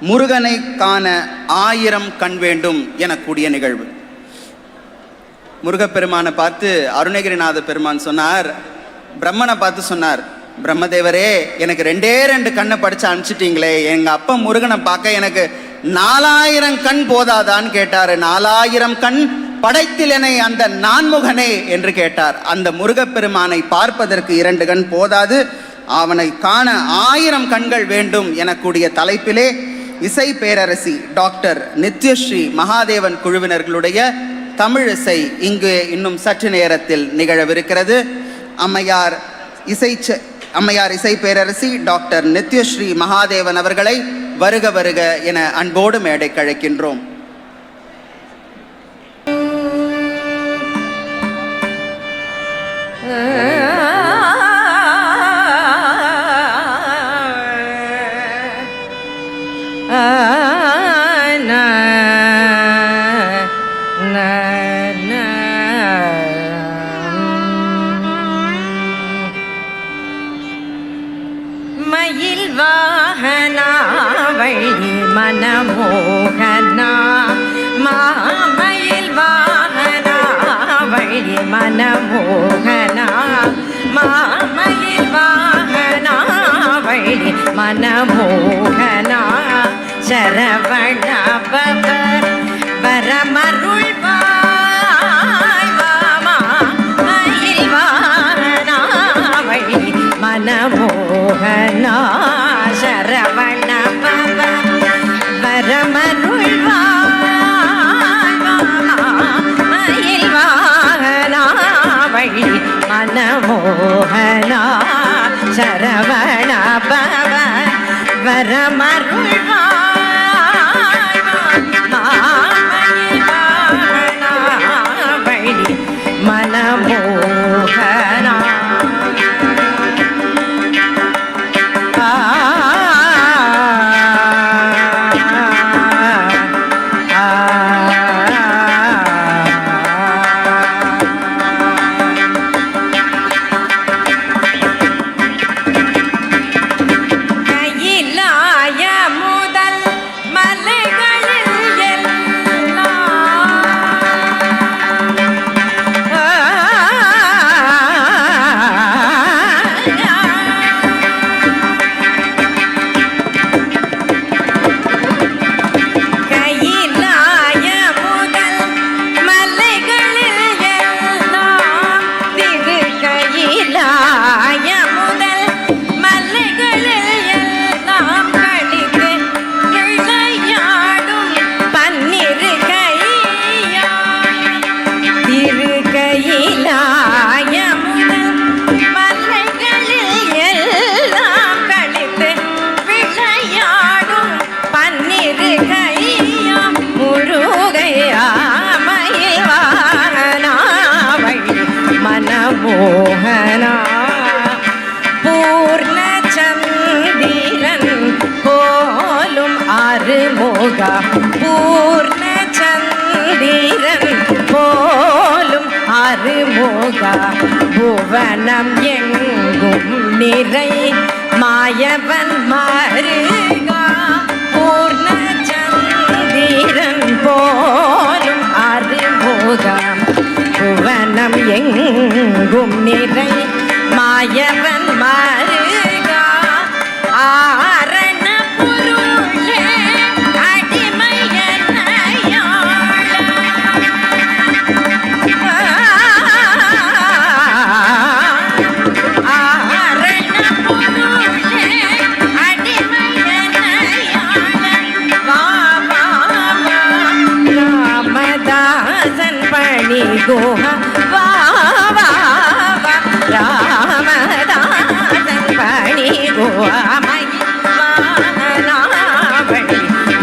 முருகனை காண ஆயிரம் கண் வேண்டும் எனக்கூடிய நிகழ்வு. முருகப்பெருமானை பார்த்து அருணகிரிநாத பெருமான் சொன்னார் பிரம்மனை பார்த்து சொன்னார் பிரம்மதேவரே எனக்கு ரெண்டே ரெண்டு கண்ணை படிச்சு அனுப்பிச்சிட்டீங்களே எங்க அப்பா முருகனை பார்க்க எனக்கு நாலாயிரம் கண் போதாதான்னு கேட்டார். நாலாயிரம் கண் படைத்திலனை அந்த நான்முகனே என்று கேட்டார். அந்த முருகப்பெருமானை பார்ப்பதற்கு இரண்டு கண் போதாது. அவனை காண ஆயிரம் கண்கள் வேண்டும் எனக்கூடிய தலைப்பிலே இசை பேரரசி டாக்டர் நித்யஸ்ரீ மகாதேவன் குழுவினர்களுடைய தமிழ் இசை இங்கு இன்னும் சற்று நேரத்தில் நிகழவிருக்கிறது. அம்மையார் இசை அம்மையார் இசை பேரரசி டாக்டர் நித்யஸ்ரீ மகாதேவன் அவர்களை வருக வருக என அன்போடு மேடை கழைக்கின்றோம் மோகனா சரவண பவர் வரமருள் வாமா மனமோகனா சரவண பவ வரமருள் மனமோகனா சரவண பவ வரமருள் நிறை மாயவன் மாறுகா பூர்ண சந்திரன் போலும் அறிமுகம். புவனம் எங்கும் நிறை மாயவன் மாறு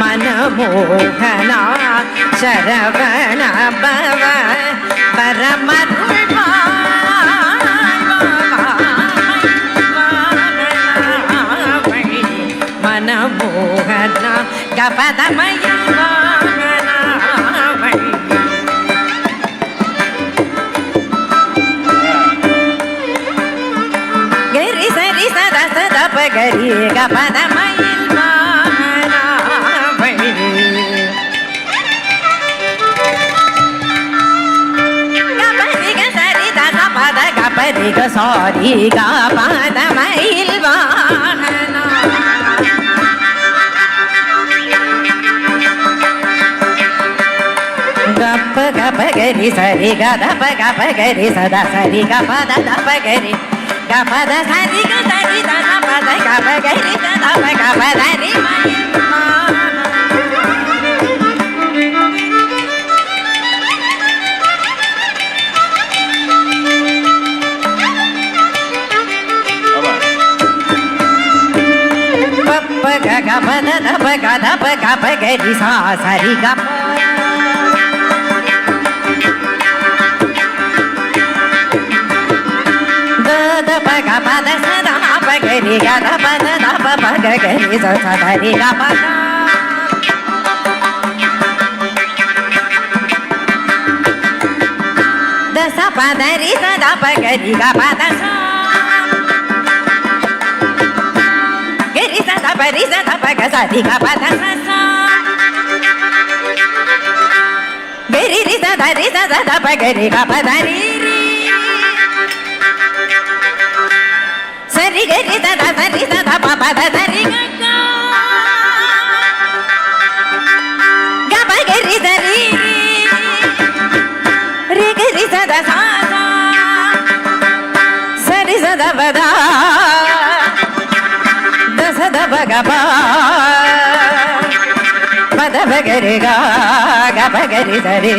மனமோகனா சரவண பவ பரமருள் மனமோகனா கபதமயில் ஏகபதமயில் மானாவை கபதிக சரித சபத கபதிக சாரி கபதமயில் வானா గప్ప గపగరి సరి గదప గపగరి సదా సరి గపద దపగరి గపద సరి గద గరి దప గప దరి పప్ప గ గప ద దప గదప గప గరి సా సరి గప ద ప గ ప ద స ద మ ప గ రి గ ద ప ద ద ప ప గ గ రి స స ద రి గ ప ద ద స ప ద రి స ద ప గ రి గ ప ద స గ రి స ద ప రి స ద ప గ స రి గ ప ద స స గ రి రి స ద రి స ద ద ప గ రి గ ప ద రి గరి గరి దద దరి దద పప దరి గబ గరి దరి రి గరి దద సా సరి సద బద దస దబ గబా. ప పద భగరి గ గ భగరి దరి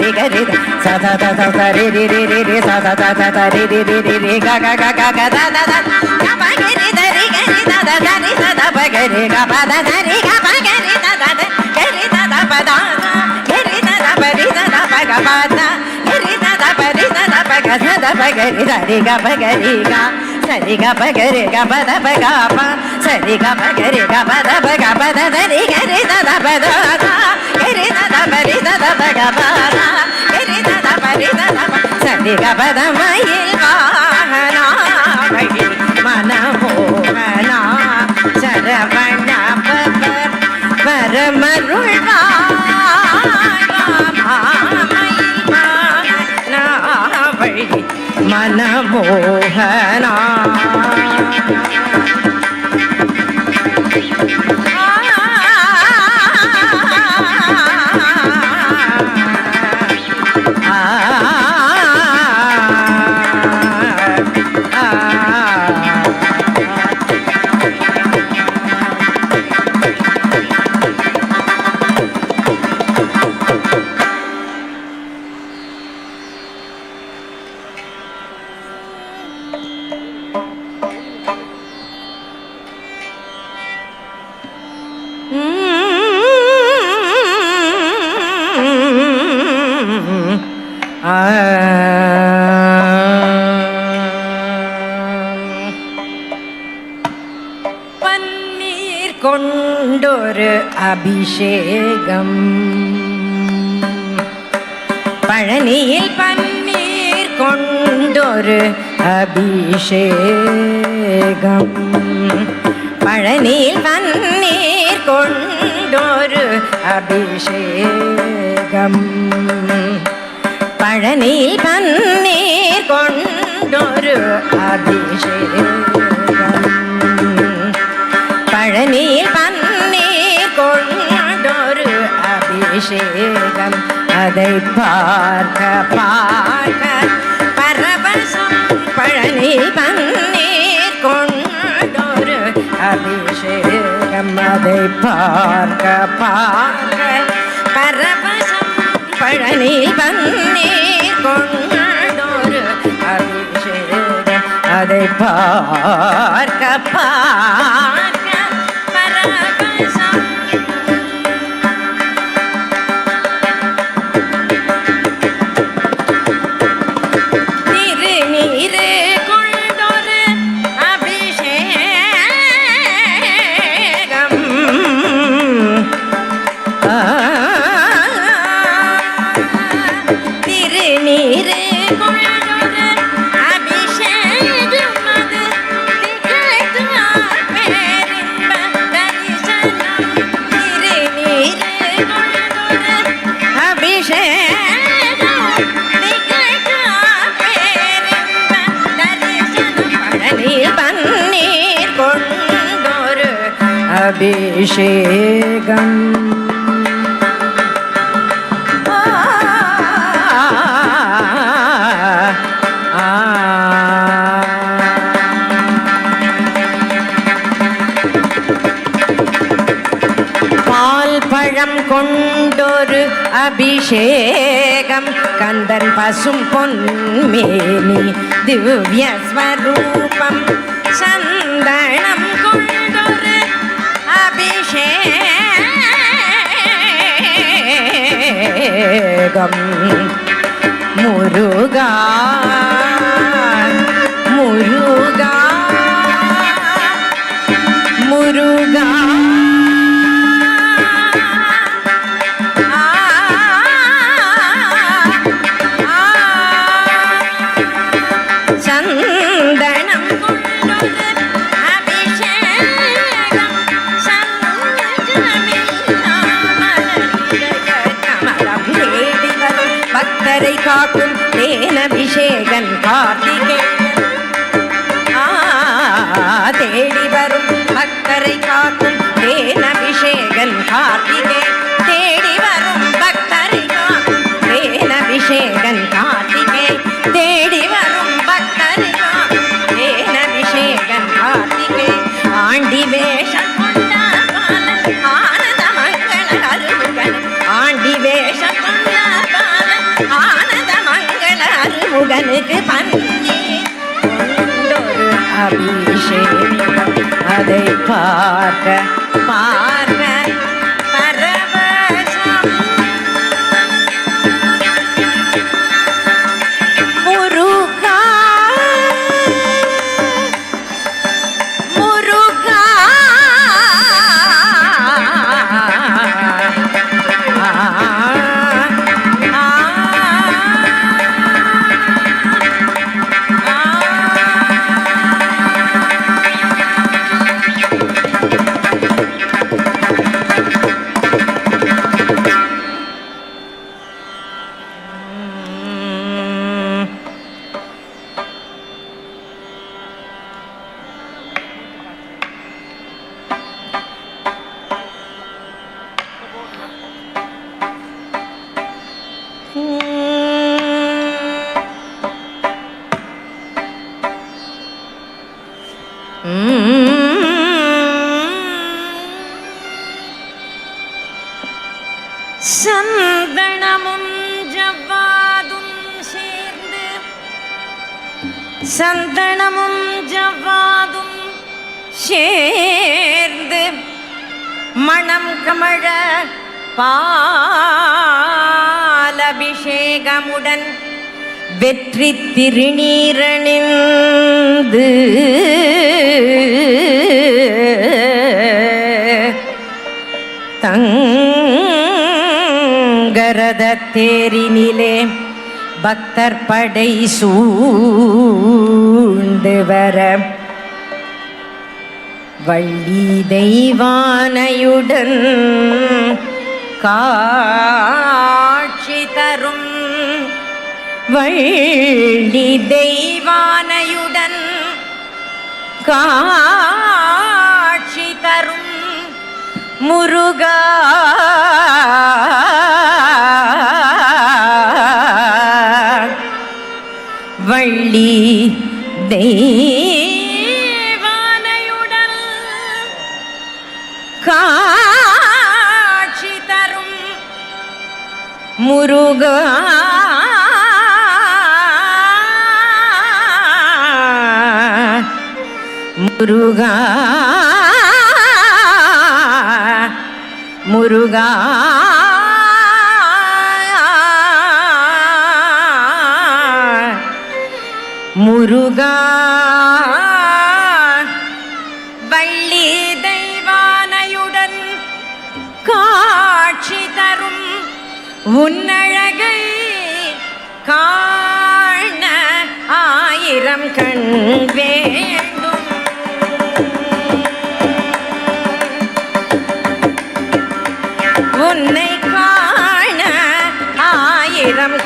రి గరి ద స ద ద ద ద రి రి రి రి రి స ద ద ద ద రి రి రి రి రి గ గ గ గ గ ద ద ద గ భగరి దరి గరి ద ద ద రి స ద భగరి గ ప ద ద రి గ భగరి ద ద ద గరి ద ద ప ద గరి ద ద ప రి ద ద ప గ ప ద గరి ద ద ప రి ద ద ప గ స ద భగరి దరి గ భగరి గ సరి గ భగరి గ ప ద ప గ ప సరి గ భగరి గ ప ద ప గ ప ద ద రి గరి ద சரி கப கரி கப தப கப சரி கப கரி கப தப கப தரி கரி தப தோதா கரி தப ரி தப கப கரி தப ரி தப சரி கப தமையில் வாகனா மனமோகனா சரவண பரமருள் மனமோ கொண்டொரு அபிஷேகம் பழனியில் பன்னீர் கொண்டொரு அபிஷேகம் பழனியில் பன்னீர் கொண்டொரு அபிஷேகம் பழனியில் பன்னீர் கொண்டொரு அதை பார்க்க பார்க்க பரவசம் பழனி பன்னீர் கொண்டொரு அபிஷேகம் அதை பார்க்க பார்க்க பரவசம் பழனி பன்னீர் கொண்டொரு அபிஷேகம் அதை பார்க்க பார்க்க அபிஷேகம். பால் பழம் கொண்டொரு அபிஷேகம். கந்தன் பசும் பொன்மேனி திவ்ய ஸ்வரூபம் சந்தனம் அபிஷேகம் முருகா முருகா முருகா அபிஷேகம். அதை பார்க்க பார்க்க மேகமுடன் வெற்றி திருநீரணிந்து தங்கரத தேரினிலே பக்தர் படை சூழ்ந்து வர வள்ளி தெய்வானையுடன் கா வள்ளி தெய்வானையுடன் காட்சி தரும் முருகா. வள்ளி தெய்வானையுடன் காட்சி தரும் முருகா. முருகா முருகா. முருகா வள்ளி தெய்வானையுடன் காட்சி தரும் உன்னழகை காண ஆயிரம் கண் வேண்டும்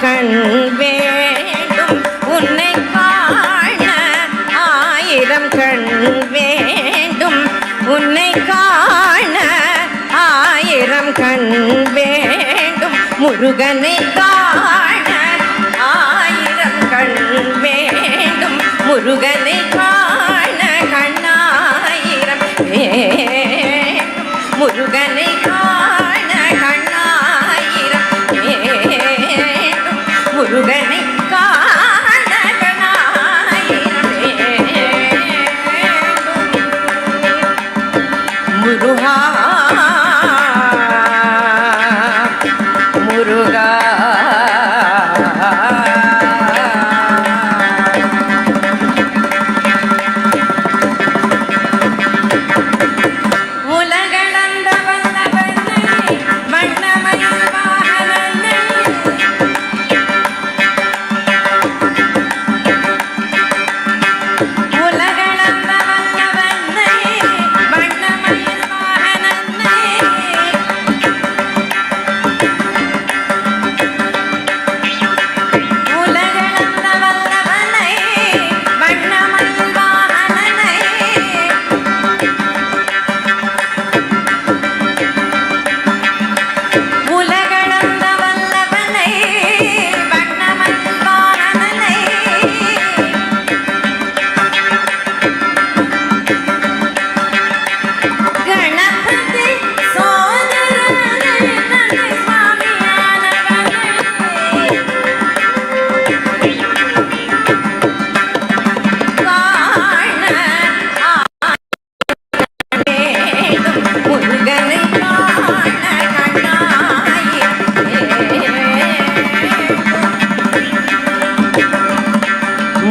மகன் வேண்டும் உன்னை காண ஆயிரம் கண் வேண்டும். உன்னை காண ஆயிரம் கண் வேண்டும். முருகனை காண ஆயிரம் கண் வேண்டும். முருகனை காண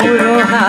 முருகா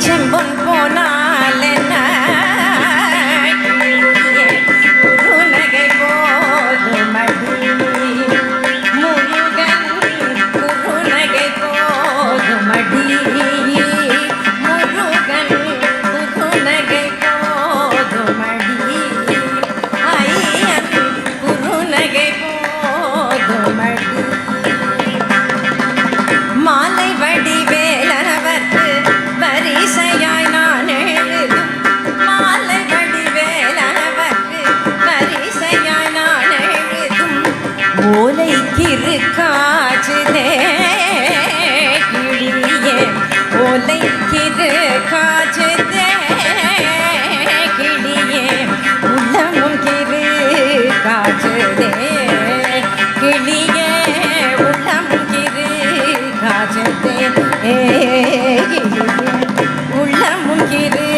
செம்பொன் போனாலென்ன கிரு கிளியே உள்ளமும் கிரு காச்சுதே கிளியே உள்ளமும் கிரு காச்சுதே கிளியே உள்ளமும் கிரு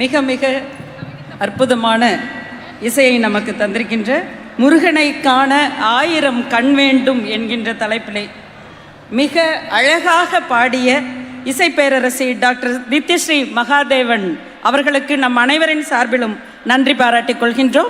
மிக மிக அற்புதமான இசையை நமக்கு தந்திருக்கின்ற முருகனை காண ஆயிரம் கண் வேண்டும் என்கின்ற தலைப்பிலே மிக அழகாக பாடிய இசை பேரரசி டாக்டர் நித்யஸ்ரீ மகாதேவன் அவர்களுக்கு நம் அனைவரின் சார்பிலும் நன்றி பாராட்டிக் கொள்கின்றோம்.